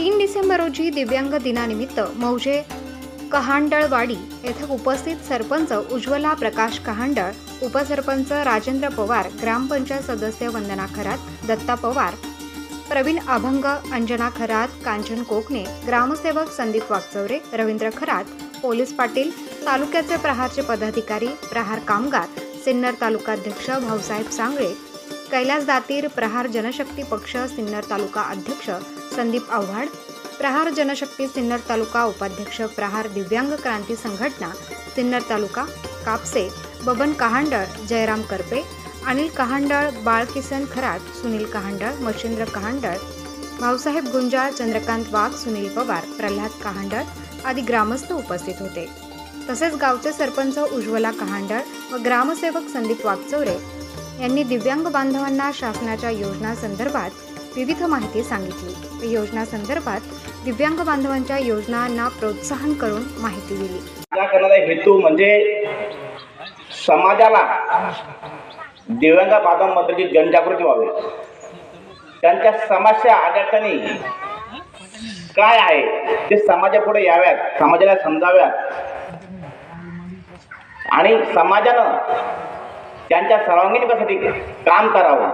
तीन डिसेंबर रोजी दिव्यांग दिनानिमित्त मौजे कहांडळवाडी येथे उपस्थित सरपंच उज्ज्वला प्रकाश कहांडळ उपसरपंच राजेंद्र पवार ग्रामपंचायत सदस्य वंदना खरात दत्ता पवार प्रवीण अभंग अंजना खरात कांचन कोकणे ग्रामसेवक संदीप वागचौरे रवींद्र खरात पोलीस पाटील तालुक्याचे प्रहारचे पदाधिकारी प्रहार कामगार सिन्नर तालुकाध्यक्ष भाऊसाहेब सांगळे कैलास दातीर प्रहार जनशक्ती पक्ष सिन्नर तालुका अध्यक्ष संदीप आव्हाड प्रहार जनशक्ती सिन्नर तालुका उपाध्यक्ष प्रहार दिव्यांग क्रांती संघटना सिन्नर तालुका कापसे बबन कहांडळ जयराम करपे अनिल कहांडळ बाळकिसन खरात सुनील कहांडळ मच्छिंद्र कहांडळ भाऊसाहेब गुंजाळ चंद्रकांत वाघ सुनील पवार प्रल्हाद कहांडळ आदी ग्रामस्थ उपस्थित होते. तसेच गावचे सरपंच उज्ज्वला कहांडळ व ग्रामसेवक संदीप वागचौरे यांनी दिव्यांग बांधवांना शासनाच्या योजनांसंदर्भात विविध माहिती सांगितली. योजना संदर्भात दिव्यांग बांधवांच्या योजनांना प्रोत्साहन करून माहिती दिली. हेतू म्हणजे समाजाला दिव्यांग बांधवांबद्दलची जनजागृती व्हावी. त्यांच्या समस्या अडचणी काय आहे ते समाजापुढे याव्यात समाजाला समजाव्यात. आणि समाजानं त्यांच्या सर्वांगीण विकासासाठी काम करावं.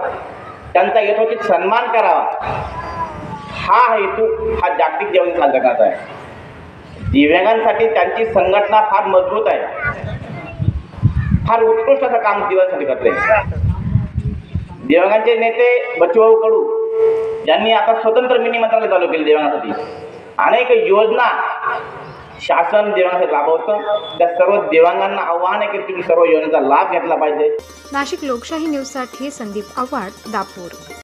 त्यांचा यथोचित सन्मान करावा. हा हेतू हा जागतिक जेवण साजरा आहे. दिव्यांगांसाठी त्यांची संघटना फार मजबूत आहे. फार उत्कृष्ट असं काम दिव्यांसाठी करते दिव्यांगांचे नेते बच्चूभाऊ कडू यांनी आता स्वतंत्र मिनी मंत्रालय चालू केले दिव्यांगासाठी. अनेक योजना शासन दिव्यांगासाठी लाभवतं त्या सर्व देवांगांना आव्हान आहे की तुम्ही सर्व योजनेचा लाभ घेतला पाहिजे. नाशिक लोकशाही न्यूजसाठी संदीप आव्हाड दापूर.